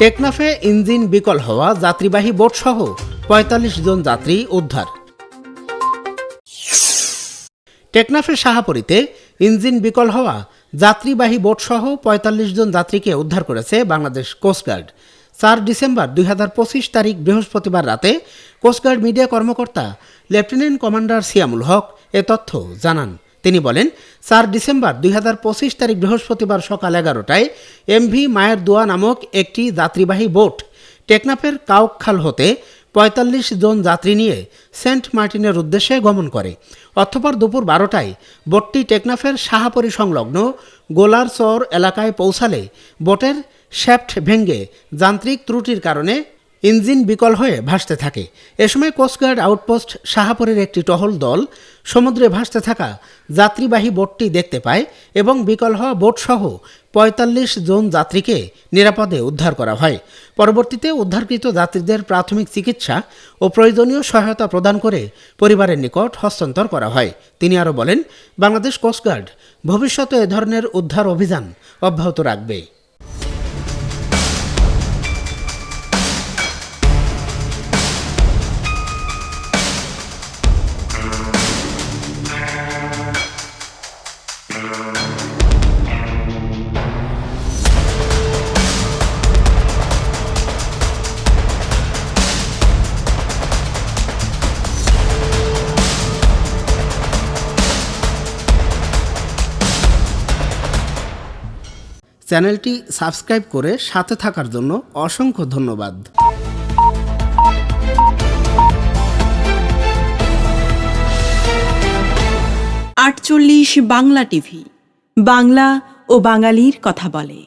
টেকনাফে engine বিকল হওয়া যাত্রীবাহী বোটসহ পঁয়তাল্লিশ জন যাত্রী উদ্ধার। টেকনাফের শাহাপরিতে ইঞ্জিন বিকল হওয়া যাত্রীবাহী বোটসহ পঁয়তাল্লিশ জন যাত্রীকে উদ্ধার করেছে বাংলাদেশ কোস্টগার্ড চার ডিসেম্বর দুই হাজার পঁচিশ তারিখ বৃহস্পতিবার রাতে কোস্টগার্ড মিডিয়া কর্মকর্তা লেফটেন্যান্ট কমান্ডার সিয়ামুল হক এ তথ্য জানান। তিনি বলেন চার ডিসেম্বর দুই হাজার পঁচিশ তারিখ বৃহস্পতিবার সকাল এগারোটায় এমভি মায়ের দোয়া নামক একটি যাত্রীবাহী বোট টেকনাফের কাউকখাল হতে পঁয়তাল্লিশ জন যাত্রী নিয়ে সেন্ট মার্টিনের উদ্দেশ্যে গমন করে। অথপর দুপুর বারোটায় বোটটি টেকনাফের শাহাপরি সংলগ্ন গোলার চর এলাকায় পৌঁছালে বোটের শ্যাফট ভেঙ্গে যান্ত্রিক ত্রুটির কারণে ইঞ্জিন বিকল হয়ে ভাসতে থাকে। এ সময় কোস্টগার্ড আউটপোস্ট শাহাপুরের একটি টহল দল সমুদ্রে ভাসতে থাকা যাত্রীবাহী বোটটি দেখতে পায় এবং বিকল হওয়া বোটসহ পঁয়তাল্লিশ জন যাত্রীকে নিরাপদে উদ্ধার করা হয়। পরবর্তীতে উদ্ধারকৃত যাত্রীদের প্রাথমিক চিকিৎসা ও প্রয়োজনীয় সহায়তা প্রদান করে পরিবারের নিকট হস্তান্তর করা হয়। তিনি আরও বলেন, বাংলাদেশ কোস্টগার্ড ভবিষ্যতে এ ধরনের উদ্ধার অভিযান অব্যাহত রাখবে। চ্যানেলটি সাবস্ক্রাইব করে সাথে থাকার জন্য অসংখ্য ধন্যবাদ। আটচল্লিশ বাংলা টিভি বাংলা ও বাঙালির কথা বলে।